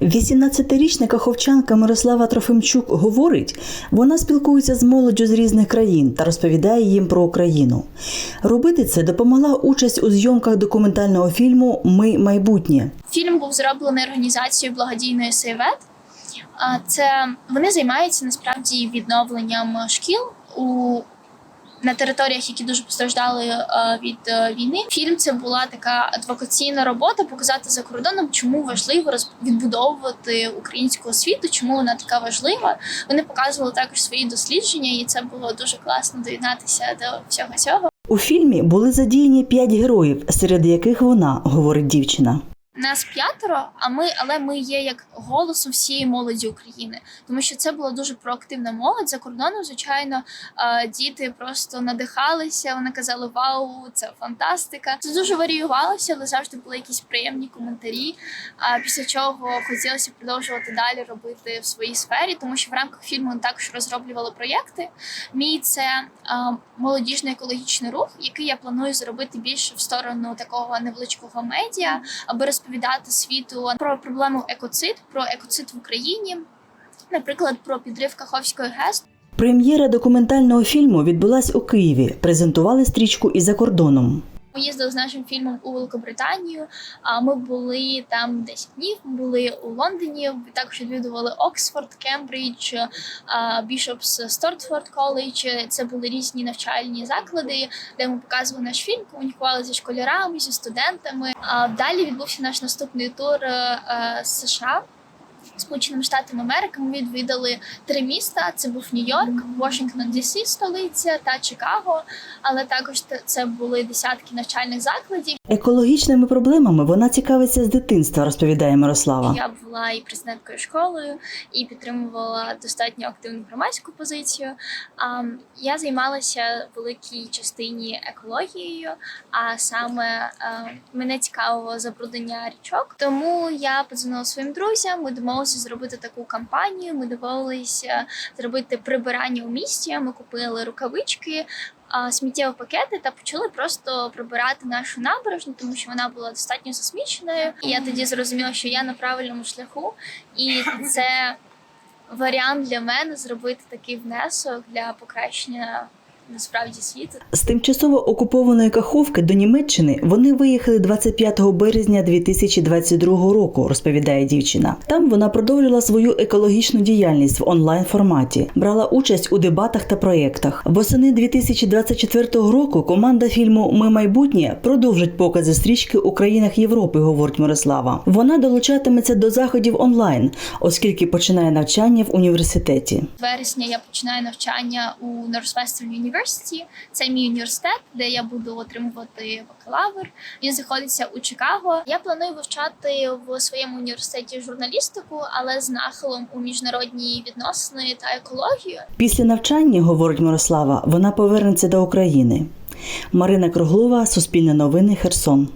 18-річна каховчанка Мирослава Трофимчук говорить, вона спілкується з молоддю з різних країн та розповідає їм про Україну. Робити це допомогла участь у зйомках документального фільму Ми майбутнє. Фільм був зроблений організацією благодійної Сейвет. Це вони займаються насправді відновленням шкіл у на територіях, які дуже постраждали е, від е, війни. Фільм це була така адвокаційна робота, показати за кордоном, чому важливо відбудовувати українську освіту, чому вона така важлива. Вони показували також свої дослідження, і це було дуже класно доєднатися до всього цього. У фільмі були задіяні п'ять героїв, серед яких вона, говорить дівчина. Нас п'ятеро, а ми, але ми є як голосом всієї молоді України, тому що це була дуже проактивна молодь за кордоном. Звичайно, діти просто надихалися. Вони казали Вау, це фантастика. Це дуже варіювалося, але завжди були якісь приємні коментарі. А після чого хотілося продовжувати далі робити в своїй сфері, тому що в рамках фільму також розроблювали проєкти. Мій це молодіжний екологічний рух, який я планую зробити більше в сторону такого невеличкого медіа, аби розповідати світу про проблему екоцид, про екоцид в Україні, наприклад, про підрив Каховської ГЕС. Прем'єра документального фільму відбулась у Києві. Презентували стрічку і за кордоном. Ми їздили з нашим фільмом у Великобританію. А ми були там 10 днів. Ми були у Лондоні. Також відвідували Оксфорд, Кембридж, Бішопс Стортфорд коледж. Це були різні навчальні заклади, де ми показували наш фільм, комунікували зі школярами, зі студентами. А далі відбувся наш наступний тур е, е, США. Сполученими Штатами Америки ми відвідали три міста: це був Нью-Йорк, Вашингтон, Дісі, столиця та Чикаго. Але також це були десятки навчальних закладів. Екологічними проблемами вона цікавиться з дитинства, розповідає Мирослава. Я була і президенткою школи, і підтримувала достатньо активну громадську позицію. Я займалася великій частині екологією, а саме е, мене цікавило забруднення річок. Тому я подзвонила своїм друзям. Ми домовилися зробити таку кампанію. Ми домовилися зробити прибирання у місті. Ми купили рукавички. Сміттєві пакети та почали просто прибирати нашу набережну, тому що вона була достатньо засміченою. І я тоді зрозуміла, що я на правильному шляху, і це варіант для мене зробити такий внесок для покращення насправді світу. З тимчасово окупованої Каховки до Німеччини вони виїхали 25 березня 2022 року, розповідає дівчина. Там вона продовжила свою екологічну діяльність в онлайн форматі, брала участь у дебатах та проєктах. Восени 2024 року команда фільму Ми майбутнє продовжить покази стрічки у країнах Європи, говорить Мирослава. Вона долучатиметься до заходів онлайн, оскільки починає навчання в університеті. Вересня я починаю навчання у Northwestern University. Це мій університет, де я буду отримувати бакалавр. Він знаходиться у Чикаго. Я планую вивчати в своєму університеті журналістику, але з нахилом у міжнародні відносини та екологію. Після навчання, говорить Мирослава, вона повернеться до України. Марина Круглова, Суспільне новини, Херсон.